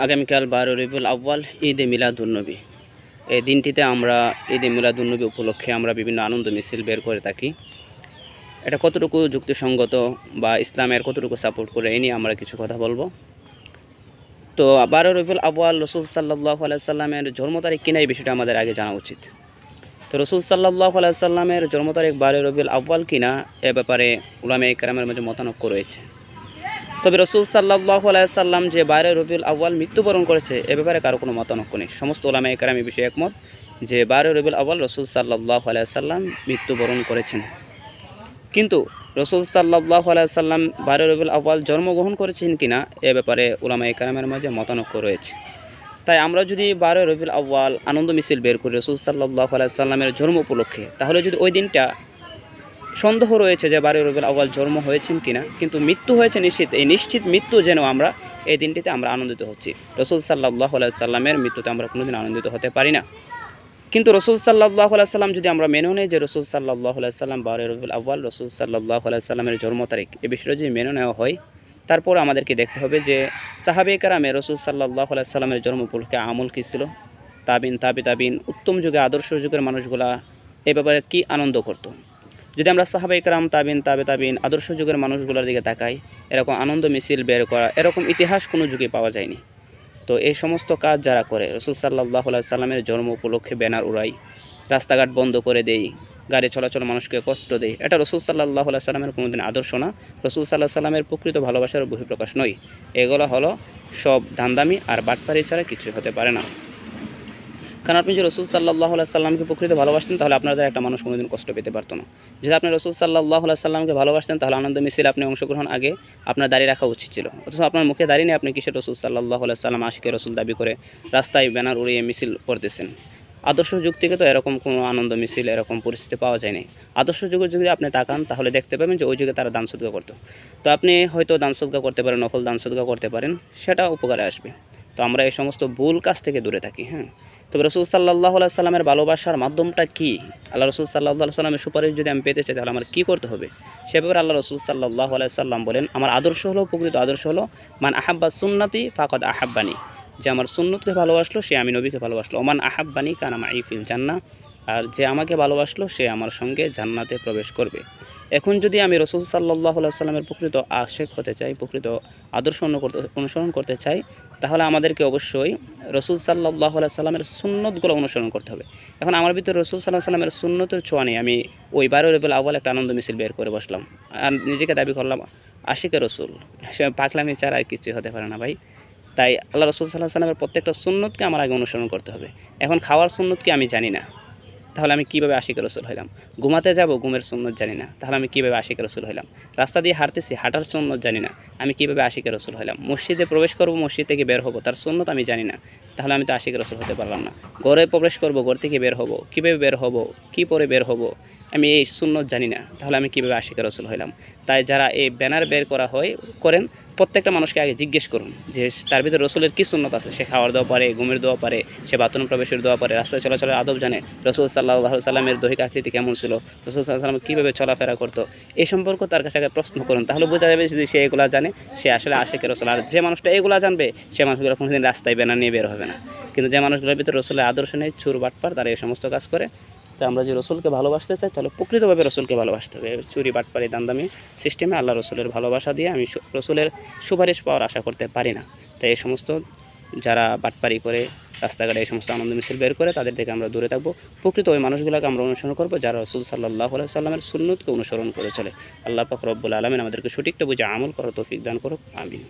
আগামীকাল বারো রবিউল আউ্বাল ঈদে মিলাদুলনবী এই দিনটিতে আমরা, ঈদে মিলাদুলনবী উপলক্ষে আমরা বিভিন্ন আনন্দ মিছিল বের করে থাকি। এটা কতটুকু যুক্তিসঙ্গত বা ইসলামের কতটুকু সাপোর্ট করে, এ নিয়ে আমরা কিছু কথা বলব। তো বারো রবিউল আউ্বাল রসুল সাল্লাহ আলাইসাল্লামের জন্ম তারিখ কিনা এই বিষয়টা আমাদের আগে জানা উচিত। তো রসুল সাল্লাহ আলাইসাল্লামের জন্ম তারিখ বারো রবিউল আউ্বাল কিনা এ ব্যাপারে উলামে কেরামের মধ্যে মতানক্য রয়েছে। তবে রসুল সাল্লাহ সাল্লাম যে বাইরে রবিউল আউ্বাল মৃত্যুবরণ করেছে, এ ব্যাপারে কারও কোনো মতানক্য নেই। সমস্ত ওলামা একরাম এই বিষয়ে একমত যে বাইরে রবিউল আউ্বাল রসুল সাল্লাহ সাল্লাম মৃত্যুবরণ করেছেন। কিন্তু রসুল সাল্লাহ সাল্লাম বাইরে রবিউল আউ্বাল জন্মগ্রহণ করেছেন কিনা, এ ব্যাপারে ওলামা একরামের মাঝে মতানক্য রয়েছে। তাই আমরা যদি বারো রবিউল আউ্বাল আনন্দ মিছিল বের করি রসুল সাল্লাহ সাল্লামের জন্ম উপলক্ষে, তাহলে যদি ওই দিনটা সন্দেহ রয়েছে যে বারো রবিউল আউ্বাল জন্ম হয়েছেন কিনা, কিন্তু মৃত্যু হয়েছে নিশ্চিত। এই নিশ্চিত মৃত্যু যেন আমরা এই দিনটিতে আমরা আনন্দিত হচ্ছি। রসুল সাল্লাহ সাল্লামের মৃত্যুতে আমরা কোনোদিন আনন্দিত হতে পারি না। কিন্তু রসুল সাল্লাহ সাল্লাম যদি আমরা মেনে নেই যে রসুল সাল্লাহ সাল্লাম বারো রবিউল আউ্বাল রসুল সাল্লাহ সাল্লামের জন্ম তারিখ, এ বিষয়ে যদি মেনে নেওয়া হয়, তারপর আমাদেরকে দেখতে হবে যে সাহাবে কারামে রসুল সাল্লাহ সাল্লামের জন্ম উপলক্ষে আমল কী ছিল? তাবিন, তাবি, তাবিন, উত্তম যুগে, আদর্শ যুগের মানুষগুলা এ ব্যাপারে কী আনন্দ করতো? যদি আমরা সাহাবা ইকরাম তাবিন, তাবে তাবিন, আদর্শ যুগের মানুষগুলোর দিকে তাকাই, এরকম আনন্দ মিছিল বের করা, এরকম ইতিহাস কোনো যুগে পাওয়া যায়নি। তো এই সমস্ত কাজ যারা করে, রসুল সাল্লাহ সাল্লামের জন্ম উপলক্ষে ব্যানার উড়াই, রাস্তাঘাট বন্ধ করে দেই, গাড়ি চলাচল মানুষকে কষ্ট দেয় এটা রসুল সাল্লাহ সাল্লামের কোনোদিন আদর্শ না। রসুল সাল্লাহ সাল্লামের প্রকৃত ভালোবাসার বহিঃপ্রকাশ নয়। এগুলো হলো সব দান্দামি আর বাটপারি ছাড়া কিছু হতে পারে না। কারণ আপনি যদি রসুল সাল্লাহ সাল্লামকে প্রকৃত ভালোবাসতেন, তাহলে আপনাদের একটা মানুষ কোনোদিন কষ্ট পেতে পারতো না। যদি আপনি রসুল সাল্লাহ সাল্লামকে ভালোবাসতেন, তাহলে আনন্দ মিছিলে আপনি অংশগ্রহণ আগে আপনার দাঁড়িয়ে রাখা উচিত ছিল। অথচ আপনার মুখে দাঁড়িয়ে নিয়ে আপনি কিসের রসুল সাল্লাহ সাল্লাম আশিকে রসুল দাবি করে রাস্তায় ব্যানার উড়িয়ে মিছিল করতেছেন? আদর্শ যুগ থেকে তো এরকম কোনো আনন্দ মিছিল, এরকম পরিস্থিতি পাওয়া যায়নি আদর্শ যুগে যদি আপনি তাকান, তাহলে দেখতে পাবেন যে ওই যুগে তারা দান সদকা করতো। তো আপনি হয়তো দান সদকা করতে পারেন, নফল দান সদকা করতে পারেন, সেটা উপকারে আসবে। তো আমরা এই সমস্ত ভুল কাজ থেকে দূরে থাকি হ্যাঁ? তবে রসুল সাল্লাহ সাল্লামের ভালোবাসার মাধ্যমটা কী? আল্লাহ রসুল সাল্লাহ সাল্লামের সুপারিশ যদি আমি পেতে চাই, তাহলে আমার কী করতে হবে? সে ব্যাপারে আল্লাহ রসুল সাল্লাহ সাল্লাম বলেন, আমার আদর্শ হলো, প্রকৃত আদর্শ হলো, মান আহাব্বা সুন্নাতি ফাকদ আহাব্বানি। যে আমার সুন্নতকে ভালোবাসলো, সে আমি নবীকে ভালোবাসলো। ওমান আহাব্বানি কান আমা ইফিল জান্না আর যে আমাকে ভালোবাসলো, সে আমার সঙ্গে জান্নাতে প্রবেশ করবে। এখন যদি আমি রসুল সাল্লাহ সাল্লামের প্রকৃত আশেক হতে চাই, প্রকৃত আদর্শ অনুসরণ করতে চাই, তাহলে আমাদেরকে অবশ্যই রসুল সাল্লাহ সাল্লামের সুন্নতগুলো অনুসরণ করতে হবে। এখন আমার ভিতরে রসুল সাল্লাহ সাল্লামের সুন্নতের ছোঁয়া নেই। আমি ওই বারো রেবেল আওয়াল একটা আনন্দ মিছিল বের করে বসলাম। আর নিজেকে দাবি করলাম আশিকে রসুল, সে পাকলামি ছাড়া আর কিছুই হতে পারে না ভাই। তাই আল্লাহ রসুল সাল্লাহ সাল্লামের প্রত্যেকটা সুন্নতকে আমার আগে অনুসরণ করতে হবে। এখন খাওয়ার সুন্নতকে আমি জানি না। তাহলে আমি কীভাবে আশিক রসুল হইলাম? ঘুমাতে যাব, ঘুমের সুন্নত জানি না। তাহলে আমি কীভাবে আশিক রসুল হইলাম? রাস্তা দিয়ে হাঁটতেছি, হাঁটার সুন্নত জানি না। আমি কীভাবে আশিক রসুল হইলাম? মসজিদে প্রবেশ করব, মসজিদ থেকে বের হব, তার সুন্নত আমি জানি না। তাহলে আমি তো আশিক রসুল হতে পারলাম না। ঘরে প্রবেশ করব, ঘর থেকে বের হব। কীভাবে বের হব? কী পরে বের হব? আমি এই সুন্নত জানি না, তাহলে আমি কীভাবে আশিক রসুল হইলাম? তাই যারা এই ব্যানার বের করা হয়, করেন, প্রত্যেকটা মানুষকে আগে জিজ্ঞেস করুন যে তার ভিতরে রসুলের কী সুন্নত আছে? সে খাওয়ার দেওয়া পারে, ঘুমের দেওয়া পারে, সে বাথরুম প্রবেশের দেওয়া পারে, রাস্তায় চলাচলের আদব জানে, রসুল সাল্লাহ সাল্লামের দৈহিক আকৃতি কেমন ছিল, রসুল সাল্লাম কীভাবে চলাফেরা করতো? এই সম্পর্ক তার কাছে আগে প্রশ্ন করুন, তাহলে বোঝা যাবে যদি সে এগুলা জানে, সে আসলে আশেকের রসুল। আর যে মানুষটা এগুলা জানবে, সে মানুষগুলো কোনোদিন রাস্তায় বেনা নিয়ে বের হবে না। কিন্তু যে মানুষগুলোর ভিতরে রসুলের আদর্শ নেই, চুর বাটপার, তারা এই সমস্ত কাজ করে। তো আমরা যে রসুলকে ভালোবাসতে চাই, তাহলে প্রকৃতভাবে রসুলকে ভালোবাসতে হবে। চুরি, বাটপারি, দান্দামি সিস্টেমে আল্লাহ রসুলের ভালোবাসা দিয়ে আমি রসুলের সুপারিশ পাওয়ার আশা করতে পারি না। তাই এই সমস্ত যারা বাটপারি করে, রাস্তাঘাটে এই সমস্ত আনন্দ মিছিল বের করে, তাদের থেকে আমরা দূরে থাকব। প্রকৃত ওই মানুষগুলোকে আমরা অনুসরণ করব, যারা রসুল সাল্লাহ সাল্লামের সুন্নতকে অনুসরণ করে চলে। আল্লাহ পাক রব্বুল আলমিন আমাদেরকে সঠিকটা বুঝে আমল করো তৌফিক দান করুক, আমিন।